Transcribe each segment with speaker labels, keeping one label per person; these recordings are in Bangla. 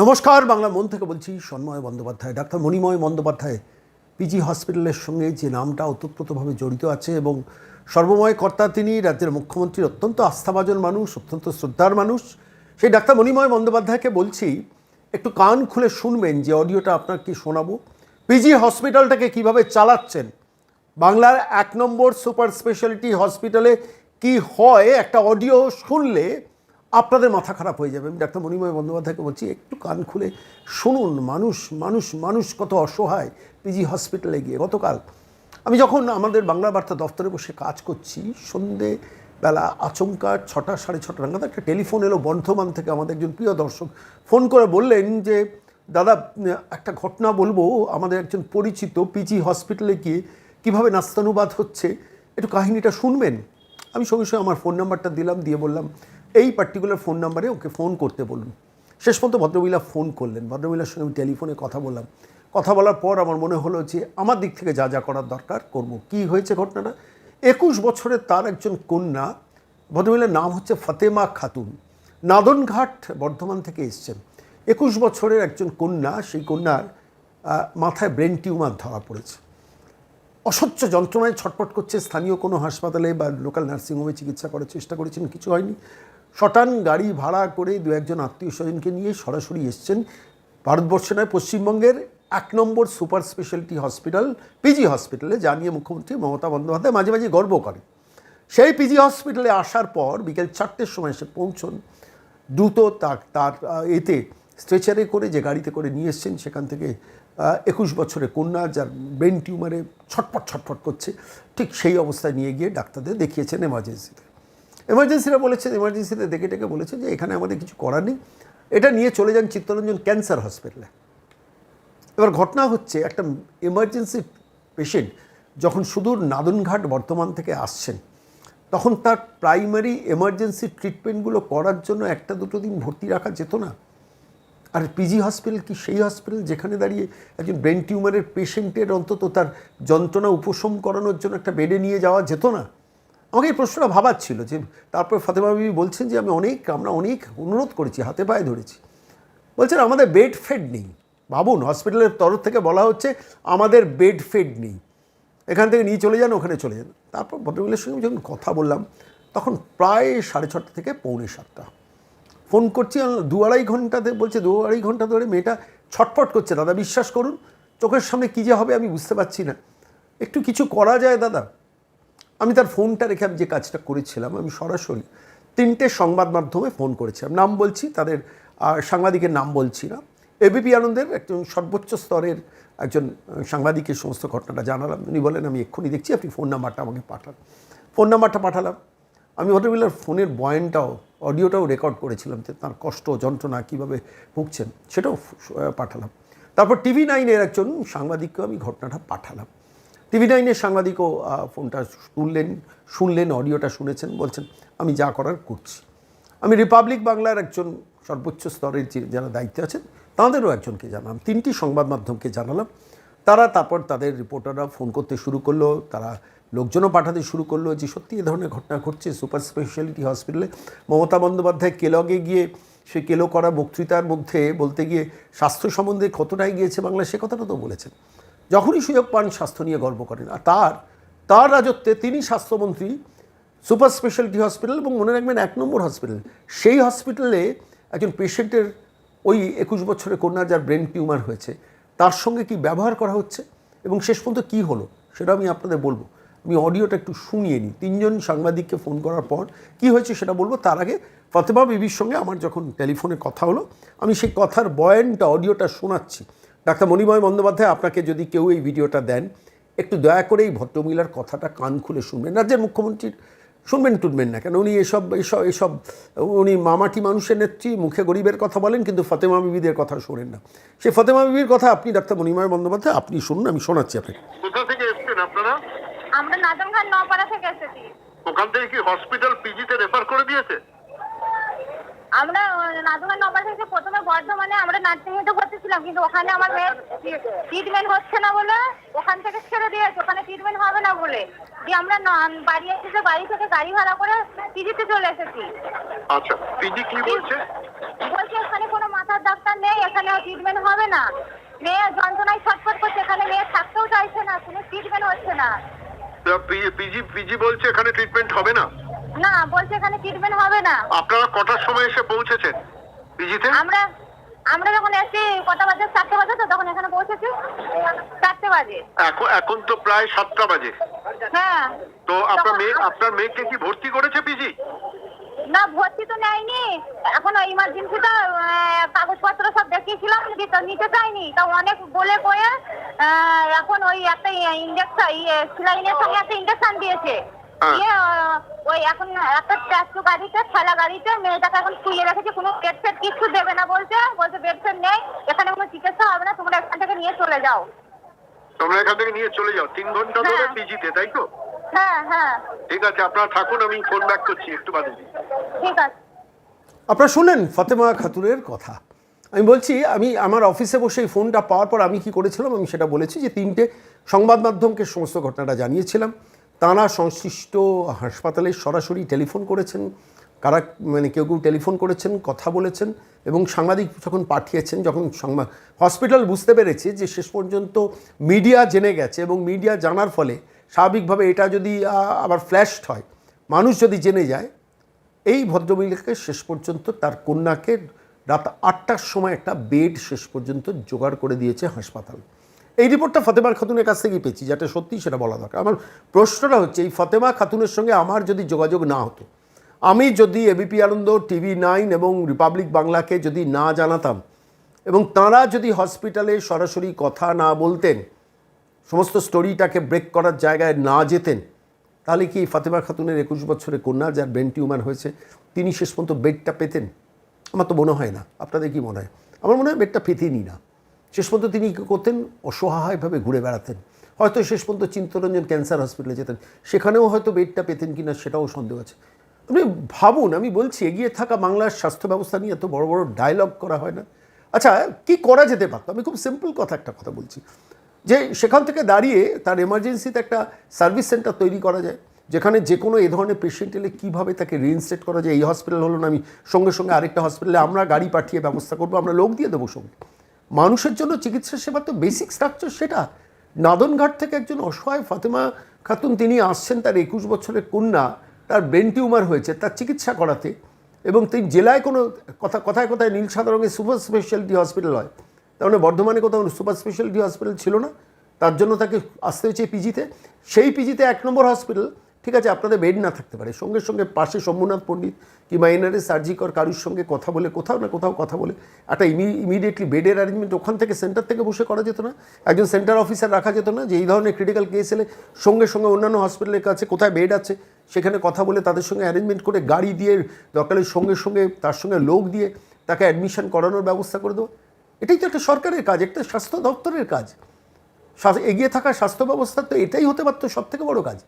Speaker 1: নমস্কার, বাংলা মন থেকে বলছি সন্ময় বন্দ্যোপাধ্যায়। ডাক্তার মণিময় বন্দ্যোপাধ্যায় পিজি হসপিটালের সঙ্গে যে নামটা ওতপ্রোতভাবে জড়িত আছে এবং সর্বময় কর্তা তিনি, রাজ্যের মুখ্যমন্ত্রীর অত্যন্ত আস্থাভাজন মানুষ, অত্যন্ত শ্রদ্ধার মানুষ, সেই ডাক্তার মণিময় বন্দ্যোপাধ্যায়কে বলছি, একটু কান খুলে শুনবেন যে অডিওটা আপনাকে শোনাবো। পিজি হসপিটালটাকে কীভাবে চালাচ্ছেন? বাংলার এক নম্বর সুপার স্পেশালিটি হসপিটালে কি হয়? একটা অডিও শুনলে আপনাদের মাথা খারাপ হয়ে যাবে। আমি ডাক্তার মণিময় বন্দ্যোপাধ্যায়কে বলছি, একটু কান খুলে শুনুন। মানুষ মানুষ মানুষ কত অসহায় পিজি হসপিটালে গিয়ে। গতকাল আমি যখন আমাদের বাংলা বার্তা দপ্তরে বসে কাজ করছি, সন্ধে বেলা আচমকা ছটা, সাড়ে ছটা নাগাদ একটা টেলিফোন এলো বর্ধমান থেকে আমাদের একজন প্রিয় দর্শক। ফোন করে বললেন যে, দাদা, একটা ঘটনা বলব। আমাদের একজন পরিচিত পিজি হসপিটালে গিয়ে কীভাবে নাস্তানুবাদ হচ্ছে? একটু কাহিনীটা শুনবেন? আমি সঙ্গে সঙ্গে আমার ফোন নাম্বারটা দিলাম, দিয়ে বললাম এই পার্টিকুলার ফোন নাম্বারে ওকে ফোন করতে বলুন। শেষ পর্যন্ত ভদ্রমহিলা ফোন করলেন। ভদ্রমহিলার সঙ্গে আমি টেলিফোনে কথা বললাম। কথা বলার পর আমার মনে হলো যে, আমার দিক থেকে যা যা করার দরকার, করব। কি হয়েছে ঘটনাটা? একুশ বছরের তার একজন কন্যা, ভদ্রমহিলার নাম হচ্ছে ফাতেমা খাতুন, নাদনঘাট বর্ধমান থেকে এসছেন। একুশ বছরের একজন কন্যা, সেই কন্যার মাথায় ব্রেন টিউমার ধরা পড়েছে। অসহ্য যন্ত্রণায় ছটপট করছে স্থানীয় কোনো হাসপাতালে বা লোকাল নার্সিংহোমে চিকিৎসা করার চেষ্টা করেছেন, কিছু হয়নি। শটান গাড়ি ভাড়া করে দু একজন আত্মীয় স্বজনকে নিয়ে সরাসরি এসছেন ভারতবর্ষে নয়, পশ্চিমবঙ্গের এক নম্বর সুপার স্পেশালিটি হসপিটাল পিজি হসপিটালে, যা নিয়ে মুখ্যমন্ত্রী মমতা বন্দ্যোপাধ্যায় মাঝে মাঝে গর্ব করে সেই পিজি হসপিটালে আসার পর বিকেল চারটের সময় এসে পৌঁছন। দ্রুত তার তার এতে স্ট্রেচারে করে যে গাড়িতে করে নিয়ে এসছেন, সেখান থেকে একুশ বছরের কন্যা, যার ব্রেন টিউমারে ছটপট ছটফট করছে, ঠিক সেই অবস্থায় নিয়ে গিয়ে ডাক্তারদের দেখিয়েছেন এমার্জেন্সিতে এমার্জেন্সিরা বলেছেন এমার্জেন্সিতে দেখে ডেকে বলেছে যে এখানে আমাদের কিছু করার নেই। এটা নিয়ে চলে যান চিত্তরঞ্জন ক্যান্সার হসপিটালে। এবার ঘটনা হচ্ছে, একটা এমার্জেন্সি পেশেন্ট যখন সুদূর নাদনঘাট বর্ধমান থেকে আসছেন, তখন তার প্রাইমারি এমার্জেন্সি ট্রিটমেন্টগুলো করার জন্য একটা দুটো দিন ভর্তি রাখা যেত না। আর পিজি হসপিটাল কি সেই হসপিটাল যেখানে দাঁড়িয়ে একজন ব্রেন টিউমারের পেশেন্টের অন্তত তার যন্ত্রণা উপশম করানোর জন্য একটা বেডে নিয়ে যাওয়া যেত না? আমাকে এই প্রশ্নটা ভাবার ছিল যে তারপর ফাতেমা বিবি বলছেন যে আমি অনেক, আমরা অনেক অনুরোধ করেছি, হাতে পায়ে ধরেছি। বলছেন, আমাদের বেড ফেড নেই। ভাবুন হসপিটালের তরফ থেকে বলা হচ্ছে, আমাদের বেড ফেড নেই। এখান থেকে নিয়ে চলে যান, ওখানে চলে যান। তারপর ভদ্রমহিলার সঙ্গে যখন কথা বললাম, তখন প্রায় সাড়ে ছটা থেকে পৌনে সাতটা। ফোন করছি দু আড়াই ঘন্টাতে, বলছে, দু আড়াই ঘণ্টা ধরে মেয়েটা ছটফট করছে। দাদা, বিশ্বাস করুন, চোখের সামনে কী যে হবে আমি বুঝতে পারছি না। একটু কিছু করা যায়, দাদা। আমি তার ফোনটা রেখে আমি যে কাজটা করেছিলাম, আমি সরাসরি তিনটে সংবাদ মাধ্যমে ফোন করেছিলাম। নাম বলছি, তাদের সাংবাদিকের নাম বলছি না। এবিপি আনন্দের একজন সর্বোচ্চ স্তরের একজন সাংবাদিকের সমস্ত ঘটনাটা জানালাম। উনি বলেন, আমি এক্ষুনি দেখছি, আপনি ফোন নাম্বারটা আমাকে পাঠান। ফোন নাম্বারটা পাঠালাম। আমি ভদ্রমহিলার ফোনের বয়ানটাও, অডিওটাও রেকর্ড করেছিলাম যে তার কষ্ট, যন্ত্রণা কীভাবে ভুগছেন, সেটাও পাঠালাম। তারপর টিভি নাইনের একজন সাংবাদিককেও আমি ঘটনাটা পাঠালাম। টিভি নাইনের সাংবাদিকও ফোনটা তুললেন, শুনলেন, অডিওটা শুনেছেন, বলছেন, আমি যা করার করছি। আমি রিপাবলিক বাংলার একজন সর্বোচ্চ স্তরের যে, যারা দায়িত্বে আছেন, তাঁদেরও একজনকে জানালাম, তিনটি সংবাদ মাধ্যমকে জানালাম। তারা তারপর তাদের রিপোর্টাররা ফোন করতে শুরু করল, তারা লোকজনও পাঠাতে শুরু করল যে, সত্যি এ ধরনের ঘটনা ঘটছে, সুপার স্পেশালিটি হসপিটালে। মমতা বন্দ্যোপাধ্যায় কেলগে গিয়ে, সে কেলো করা বক্তৃতার মধ্যে বলতে গিয়ে, স্বাস্থ্য সম্বন্ধে কতটাই গিয়েছে বাংলা সে কথাটা তো বলেছেন। যখনই সুযোগ পান স্বাস্থ্য নিয়ে গর্ব করেন। আর তার তার রাজত্বে তিনি স্বাস্থ্যমন্ত্রী, সুপার স্পেশালিটি হসপিটাল এবং মনে রাখবেন এক নম্বর হসপিটাল। সেই হসপিটালে একজন পেশেন্টের ওই একুশ বছরের কন্যা যার ব্রেন টিউমার হয়েছে, তার সঙ্গে কি ব্যবহার করা হচ্ছে এবং শেষ পর্যন্ত কী হলো সেটা আমি আপনাদের বলব। আমি অডিওটা একটু শুনিয়ে নিই। তিনজন সাংবাদিককে ফোন করার পর কি হয়েছে সেটা বলব। তার আগে ফতেমা বিবির সঙ্গে আমার যখন টেলিফোনে কথা হলো, আমি সেই কথার বয়ানটা, অডিওটা শোনাচ্ছি। ডাক্তার মণিময় বন্দ্যোপাধ্যায় আপনাকে যদি কেউ এই ভিডিওটা দেন একটু দয়া করে এই ভদ্রমহিলার কথাটা কান খুলে শুনবেন। রাজ্যের মুখ্যমন্ত্রীর শুনবেন টুনবেন না কেন উনি এসব এসব এসব উনি মামাটি মানুষের নেত্রী মুখে গরিবের কথা বলেন কিন্তু ফতেমা বিবিদের কথা শোনেন না। সেই ফতেমা বিবির কথা আপনি ডাক্তার মণিময় বন্দ্যোপাধ্যায় আপনি শুনুন আমি শোনাচ্ছি আপনাকে।
Speaker 2: কোথা থেকে এসছেন আপনারা?
Speaker 3: আমরা নাদনঘাট নপাড়া থেকে এসেছি।
Speaker 2: ওখান থেকে কি হসপিটাল পিজিতে রেফার করে দিয়েছে?
Speaker 3: আমরা নাদনঘাট নপাড়া থেকে প্রথমে বর্ধমানে আমরা নার্সিং হোমে ভর্তি কিন্তু ওখানে আমার মেয়ের ট্রিটমেন্ট হচ্ছে না বলে ওখান থেকে ছেড়ে দিয়েছে ওখানে ট্রিটমেন্ট হবে না বলে। দিয়ে আমরা বাড়ি এসেছে বাড়ি থেকে গাড়ি ভাড়া করে পিজিতে চলে এসেছি।
Speaker 2: আচ্ছা পিজি কি বলছে?
Speaker 3: বলছে ওখানে কোনো মাথার ডাক্তার নেই এখানে ট্রিটমেন্ট হবে না। মেয়ে যন্ত্রণায় ছটফট করছে এখানে মেয়ে থাকতেও চাইছে না কোনো ট্রিটমেন্ট হচ্ছে না।
Speaker 2: পিজি পিজি বলছে এখানে ট্রিটমেন্ট হবে না?
Speaker 3: না বলছে এখানে ট্রিটমেন্ট হবে না।
Speaker 2: আপনারা কটার সময় এসে পৌঁছেছেন? পিজিতে
Speaker 3: আমরা আমরা যখন এসছি কটা বাজে? চারটে বাজে তো তখন এখানে পৌঁছেছি। চারটে বাজে।
Speaker 2: এখন এখন তো প্রায় সাতটা বাজে।
Speaker 3: হ্যাঁ।
Speaker 2: তো আপনার মেয়ে আপনার মেয়েকে কি ভর্তি করেছে পিজি
Speaker 3: না ভর্তি তো নেয়নি। এখন ইমার্জেন্সিটা কাগজপত্র সব দেখিয়েছিলাম দিতে নিতে চাইনি তা অনেক বলে কয়ে এখন ওই একটা ইঞ্জেকশন সিলাইনের সঙ্গে একটা ইঞ্জেকশন দিয়েছে। ওই এখন একটা ট্যাক্সু গাড়িতে ঠেলা গাড়িতে মেয়েটাকে এখন শুয়ে রেখেছে কোনো বেড ফেড কিছু দেবে না বলছে বলছে বেড ফেড নেই এখানে কোনো চিকিৎসা হবে না তোমরা এখান থেকে নিয়ে চলে যাও।
Speaker 2: তোমরা এখান থেকে নিয়ে চলে যাও তিন ঘণ্টা ধরে
Speaker 3: হ্যাঁ।
Speaker 2: পিজিতে তাই তো?
Speaker 3: হ্যাঁ হ্যাঁ।
Speaker 2: ঠিক আছে আপনারা থাকুন আমি ফোন ব্যাক করছি একটু বাদে
Speaker 3: ঠিক আছে।
Speaker 1: আপনারা শুনলেন ফতেমা খাতুনের কথা। আমি বলছি আমি আমার অফিসে বসে এই ফোনটা পাওয়ার পর আমি কি করেছিলাম আমি সেটা বলেছি যে তিনটে সংবাদ মাধ্যমকে সমস্ত ঘটনাটা জানিয়েছিলাম। তাঁরা সংশ্লিষ্ট হাসপাতালে সরাসরি টেলিফোন করেছেন, কারা মানে কেউ কেউ টেলিফোন করেছেন, কথা বলেছেন এবং সাংবাদিক যখন পাঠিয়েছেন, যখন সংবাদ, হসপিটাল বুঝতে পেরেছে যে শেষ পর্যন্ত মিডিয়া জেনে গেছে এবং মিডিয়া জানার ফলে স্বাভাবিকভাবে এটা যদি আবার ফ্ল্যাশড হয়, মানুষ যদি জেনে যায়, এই ভদ্রমহিলাকে শেষ পর্যন্ত তার কন্যাকে রাত আটটার সময় একটা বেড শেষ পর্যন্ত জোগাড় করে দিয়েছে হাসপাতাল। এই রিপোর্টটা ফতেমার খাতুনের কাছ থেকেই পেয়েছি যেটা সত্যি সেটা বলা দরকার। আমার প্রশ্নটা হচ্ছে, এই ফতেমা খাতুনের সঙ্গে আমার যদি যোগাযোগ না হতো, আমি যদি এবিপি আনন্দ টিভি নাইন এবং রিপাবলিক বাংলাকে যদি না জানাতাম, এবং তাঁরা যদি হসপিটালে সরাসরি কথা না বলতেন, সমস্ত স্টোরিটাকে ব্রেক করার জায়গায় না যেতেন, তাহলে কি ফাতেমা খাতুনের একুশ বছরের কন্যা, যার ব্রেন টিউমার হয়েছে, তিনি শেষ পর্যন্ত বেডটা পেতেন? আমার তো মনে হয় না। আপনাদের কি মনে হয়? আমার মনে হয় বেডটা পেতেনই না। শেষ পর্যন্ত তিনি কী করতেন? অসহায়ভাবে ঘুরে বেড়াতেন। হয়তো শেষ পর্যন্ত চিন্তরঞ্জন ক্যান্সার হসপিটালে যেতেন। সেখানেও হয়তো বেডটা পেতেন কিনা সেটাও সন্দেহ আছে। আপনি ভাবুন, আমি বলছি, এগিয়ে থাকা বাংলার স্বাস্থ্য ব্যবস্থা নিয়ে এত বড় বড় ডায়লগ করা হয় না? আচ্ছা কি করা যেতে পারতো? আমি খুব সিম্পল কথা একটা কথা বলছি। যে সেখান থেকে দাঁড়িয়ে তার এমার্জেন্সিতে একটা সার্ভিস সেন্টার তৈরি করা যায়, যেখানে যে কোনো এ ধরনের পেশেন্ট এলে কীভাবে তাকে রিইনস্টেট করা যায়? এই হসপিটাল হলো না, আমি সঙ্গে সঙ্গে আরেকটা হসপিটালে আমরা গাড়ি পাঠিয়ে ব্যবস্থা করব, আমরা লোক দিয়ে দেবো সঙ্গে। মানুষের জন্য চিকিৎসা সেবা তো বেসিক স্ট্রাকচার সেটা। নাদনঘাট থেকে একজন অসহায় ফাতেমা খাতুন, তিনি আসছেন তার একুশ বছরের কন্যা, তার ব্রেন টিউমার হয়েছে, তার চিকিৎসা করাতে। এবং তিনি জেলায় কোনো কথা, কথায় কথায় নীল সাদা রঙের সুপার স্পেশালিটি হসপিটাল হয়। তার মানে বর্ধমানে কোথাও সুপার স্পেশালিটি হসপিটাল ছিল না। তার জন্য তাকে আসতে হয়েছে পিজিতে সেই পিজিতে এক নম্বর হসপিটাল ঠিক আছে, আপনাদের বেড না থাকতে পারে। সঙ্গে সঙ্গে পাশে শম্ভুনাথ পণ্ডিত কিংবা এনআরএস সার্জিকর কারুর সঙ্গে কথা বলে, কোথাও না কোথাও কথা বলে, একটা ইমিডিয়েটলি বেডের অ্যারেঞ্জমেন্ট ওখান থেকে সেন্টার থেকে বসে করা যেত না। একজন সেন্টার অফিসার রাখা যেত না, যে এই ধরনের ক্রিটিক্যাল কেস এলে সঙ্গে সঙ্গে অন্যান্য হসপিটালের কাছে কোথায় বেড আছে, সেখানে কথা বলে তাদের সঙ্গে অ্যারেঞ্জমেন্ট করে গাড়ি দিয়ে দরকারের সঙ্গে সঙ্গে তার সঙ্গে লোক দিয়ে তাকে অ্যাডমিশন করানোর ব্যবস্থা করে দেওয়া। এটাই তো একটা সরকারের কাজ একটা স্বাস্থ্য দপ্তরের কাজ। এগিয়ে থাকা স্বাস্থ্য ব্যবস্থা তো এটাই হতে পারতো সব থেকে বড় কাজ।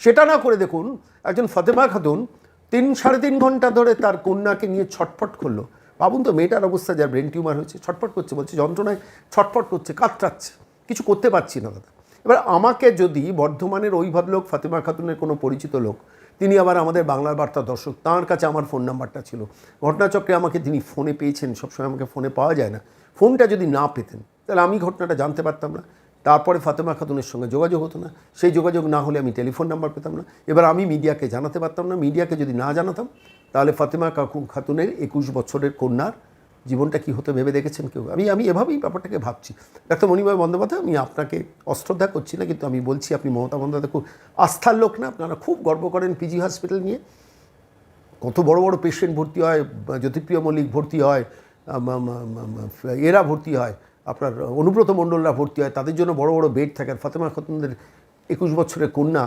Speaker 1: সেটা না করে দেখুন, একজন ফতেমা খাতুন তিন সাড়ে তিন ঘণ্টা ধরে তার কন্যাকে নিয়ে ছটফট করল। ভাবুন তো মেয়েটার অবস্থা, যার ব্রেন টিউমার হয়েছে, ছটফট করছে, বলছে যন্ত্রণায় ছটফট করছে, কাতরাচ্ছে, কিছু করতে পারছি না দাদা। এবার আমাকে যদি বর্ধমানের ওই ভদ্রলোক, ফাতেমা খাতুনের কোনো পরিচিত লোক, তিনি আবার আমাদের বাংলার বার্তা দর্শক, তাঁর কাছে আমার ফোন নাম্বারটা ছিল। ঘটনাচক্রে আমাকে তিনি ফোনে পেয়েছেন, সবসময় আমাকে ফোনে পাওয়া যায় না। ফোনটা যদি না পেতেন, তাহলে আমি ঘটনাটা জানতে পারতাম না। তারপরে ফাতেমা খাতুনের সঙ্গে যোগাযোগ হতো না। সেই যোগাযোগ না হলে আমি টেলিফোন নাম্বার পেতাম না। এবার আমি মিডিয়াকে জানাতে পারতাম না। মিডিয়াকে যদি না জানাতাম, তাহলে ফাতেমা কাকু খাতুনের একুশ বছরের কন্যার জীবনটা কি হতে ভেবে দেখেছেন কেউ? আমি আমি এভাবেই ব্যাপারটাকে ভাবছি। ডাক্তার মণিময় বন্দ্যোপাধ্যায়, আমি আপনাকে অশ্রদ্ধা করছি না, কিন্তু আমি বলছি, আপনি মমতা বন্দ্যোপাধ্যায়, খুব আস্থার লোক না। আপনারা খুব গর্ব করেন পিজি হসপিটাল নিয়ে। কত বড় বড় পেশেন্ট ভর্তি হয়, জ্যোতিপ্রিয় মল্লিক ভর্তি হয় এরা ভর্তি হয়। আপনার অনুব্রত মণ্ডলরা ভর্তি হয়, তাদের জন্য বড় বড় বেড থাকে। আর ফাতেমা খাতুনদের একুশ বছরের কন্যা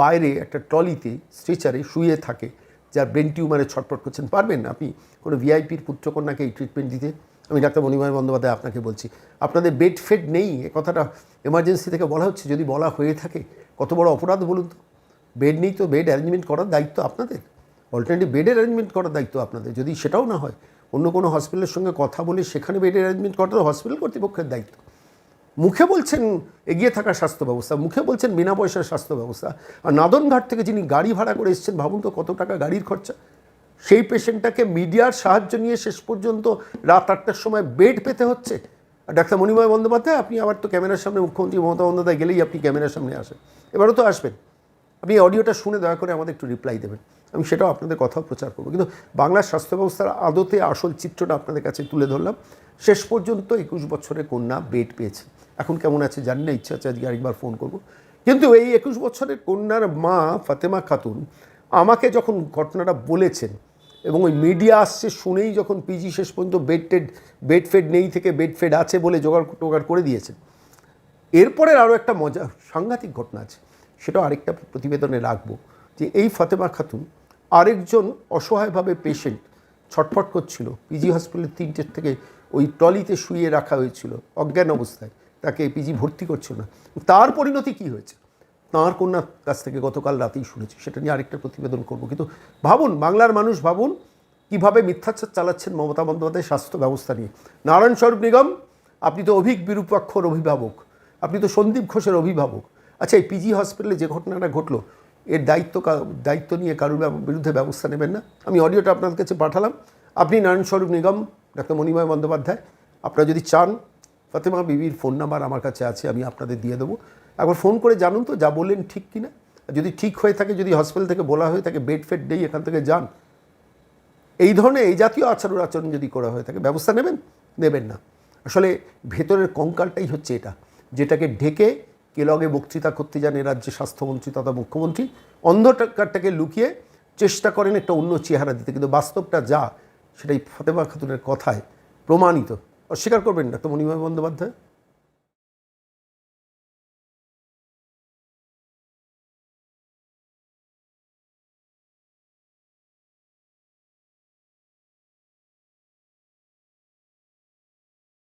Speaker 1: বাইরে একটা ট্রলিতে, স্ট্রেচারে শুয়ে থাকে, যার ব্রেন টিউমারে ছটফট করছেন। পারবেন আপনি কোনো ভিআইপির পুত্রকন্যাকে এই ট্রিটমেন্ট দিতে? আমি ডাক্তার মণিময় বন্দ্যোপাধ্যায় আপনাকে বলছি, আপনাদের বেড ফেড নেই, এ কথাটা এমার্জেন্সি থেকে বলা হচ্ছে, যদি বলা হয়ে থাকে, কত বড় অপরাধ বলুন তো। বেড নেই তো, বেড অ্যারেঞ্জমেন্ট করার দায়িত্ব আপনাদের। অল্টারনেটিভ বেডের অ্যারেঞ্জমেন্ট করার দায়িত্ব আপনাদের, যদি সেটাও না হয়। অন্য কোনো হসপিটালের সঙ্গে কথা বলে সেখানে বেড অ্যারেঞ্জমেন্ট করাটা হসপিটাল কর্তৃপক্ষের দায়িত্ব। মুখে বলছেন এগিয়ে থাকা স্বাস্থ্য ব্যবস্থা, মুখে বলছেন বিনা পয়সার স্বাস্থ্য ব্যবস্থা। আর নাদনঘাট থেকে যিনি গাড়ি ভাড়া করে এসছেন, ভাবুন তো কত টাকা গাড়ির খরচা। সেই পেশেন্টটাকে মিডিয়ার সাহায্য নিয়ে শেষ পর্যন্ত রাত আটটার সময় বেড পেতে হচ্ছে। আর ডাক্তার মণিময় বন্দ্যোপাধ্যায়, আপনি আবার তো ক্যামেরার সামনে মুখ্যমন্ত্রী মমতা বন্দ্যোপাধ্যায় গেলেই আপনি ক্যামেরার সামনে আসেন। এবারও তো আসবেন। আপনি অডিওটা শুনে দয়া করে আমাদের একটু রিপ্লাই দেবেন। আমি সেটাও আপনাদের কথাও প্রচার করব। কিন্তু বাংলার স্বাস্থ্য ব্যবস্থার আদতে আসল চিত্রটা আপনাদের কাছে তুলে ধরলাম। শেষ পর্যন্ত একুশ বছরের কন্যা বেড পেয়েছে। এখন কেমন আছে জানি না, ইচ্ছা আছে আজকে আরেকবার ফোন করব। কিন্তু এই একুশ বছরের কন্যার মা ফাতেমা খাতুন আমাকে যখন ঘটনাটা বলেছেন এবং ওই মিডিয়া আসছে শুনেই যখন পিজি শেষ পর্যন্ত বেড টেড বেড ফেড নেই থেকে বেড ফেড আছে বলে জোগাড় টোগাড় করে দিয়েছেন। এরপরের আরও একটা মজা, সাংঘাতিক ঘটনা আছে। সেটাও আরেকটা প্রতিবেদনে রাখব যে এই ফাতেমা খাতুন আরেকজন অসহায়ভাবে পেশেন্ট ছটফট করছিল। পিজি হসপিটালের তিনটের থেকে ওই ট্রলিতে শুয়ে রাখা হয়েছিল, অজ্ঞান অবস্থায়। তাকে পিজি ভর্তি করছিল না। তার পরিণতি কি হয়েছে? তাঁর কন্যার কাছ থেকে গতকাল রাতেই শুনেছি, সেটা নিয়ে আরেকটা প্রতিবেদন করব। কিন্তু ভাবুন, বাংলার মানুষ ভাবুন কীভাবে মিথ্যাচার চালাচ্ছেন মমতা বন্দ্যোপাধ্যায় স্বাস্থ্য ব্যবস্থা নিয়ে। নারায়ণ স্বরূপ নিগম, আপনি তো অভিক বিরূপাক্ষর অভিভাবক, আপনি তো সন্দীপ ঘোষের অভিভাবক আচ্ছা এই পিজি হসপিটালে যে ঘটনাটা ঘটলো, এর দায়িত্ব দায়িত্ব নিয়ে কারোর বিরুদ্ধে ব্যবস্থা নেবেন না? আমি অডিওটা আপনার কাছে পাঠালাম। আপনি নারায়ণ স্বরূপ নিগম, ডাক্তার মণিময় বন্দ্যোপাধ্যায়। আপনারা যদি চান, ফাতেমা বিবির ফোন নাম্বার আমার কাছে আছে, আমি আপনাদের দিয়ে দেবো। একবার ফোন করে জানুন তো, যা বললেন ঠিক কিনা? যদি ঠিক হয়ে থাকে, যদি হসপিটাল থেকে বলা হয়ে থাকে বেড ফেড নেই, এখান থেকে যান। এই ধরনের এই জাতীয় আচরণ আচরণ যদি করা হয়ে থাকে, ব্যবস্থা নেবেন? নেবেন না। আসলে ভেতরের কঙ্কালটাই হচ্ছে এটা। যেটাকে ঢেকে কেলগে বক্তৃতা করতে যান এ রাজ্যে স্বাস্থ্যমন্ত্রী তথা মুখ্যমন্ত্রী। অন্ধকারটাকে লুকিয়ে চেষ্টা করেন একটা অন্য চেহারা দিতে, কিন্তু বাস্তবটা যা, সেটাই ফতেমা খাতুনের কথায় প্রমাণিত। অস্বীকার করবেন না তো বন্দ্যোপাধ্যায়?